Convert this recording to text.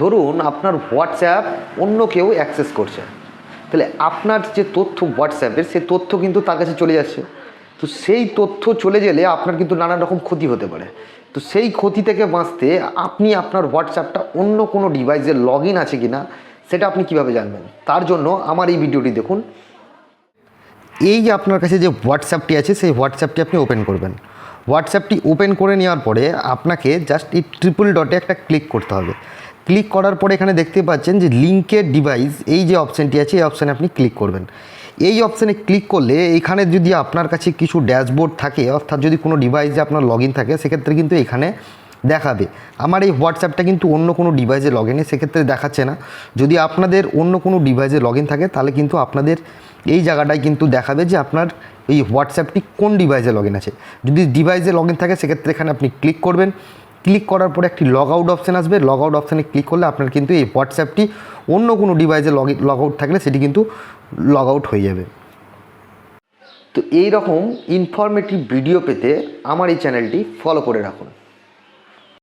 ধরুন আপনার হোয়াটসঅ্যাপ অন্য কেউ অ্যাক্সেস করছে। তাহলে আপনার যে তথ্য হোয়াটসঅ্যাপের সেই তথ্য কিন্তু তার কাছে চলে যাচ্ছে। তো সেই তথ্য চলে গেলে আপনার কিন্তু নানান রকম ক্ষতি হতে পারে। তো সেই ক্ষতি থেকে বাঁচতে আপনি আপনার হোয়াটসঅ্যাপটা অন্য কোনো ডিভাইসে লগ ইন আছে কি না সেটা আপনি কীভাবে জানবেন? তার জন্য আমার এই ভিডিওটি দেখুন। এই যে আপনার কাছে যে হোয়াটসঅ্যাপটি আছে, সেই হোয়াটসঅ্যাপটি আপনি ওপেন করবেন। হোয়াটসঅ্যাপটি ওপেন করে নেওয়ার পরে আপনাকে জাস্ট এই ট্রিপল ডটে একটা ক্লিক করতে হবে। ক্লিক করার পরে এখানে দেখতে পাচ্ছেন যে লিঙ্কের ডিভাইস এই যে অপশানটি আছে, এই অপশানে আপনি ক্লিক করবেন। এই অপশানে ক্লিক করলে এখানে যদি আপনার কাছে কিছু ড্যাশবোর্ড থাকে, অর্থাৎ যদি কোনো ডিভাইসে আপনার লগ থাকে, সেক্ষেত্রে কিন্তু এখানে দেখাবে। আমার এই হোয়াটসঅ্যাপটা কিন্তু অন্য কোনো ডিভাইসে লগ ইনে সেক্ষেত্রে দেখাচ্ছে না। যদি আপনাদের অন্য কোনো ডিভাইসে লগ থাকে, তাহলে কিন্তু আপনাদের এই জায়গাটায় কিন্তু দেখাবে যে আপনার এই হোয়াটসঅ্যাপটি কোন ডিভাইসে লগ আছে। যদি ডিভাইসে লগ ইন থাকে, সেক্ষেত্রে এখানে আপনি ক্লিক করবেন। ক্লিক করার পরে একটি লগ আউট অপশান আসবে। লগ আউট অপশানে ক্লিক করলে আপনার কিন্তু এই হোয়াটসঅ্যাপটি অন্য কোনো ডিভাইসে লগ লগ আউট থাকলে সেটি কিন্তু লগ আউট হয়ে যাবে। তো এই রকম ইনফরমেটিভ ভিডিও পেতে আমার এই চ্যানেলটি ফলো করে রাখুন।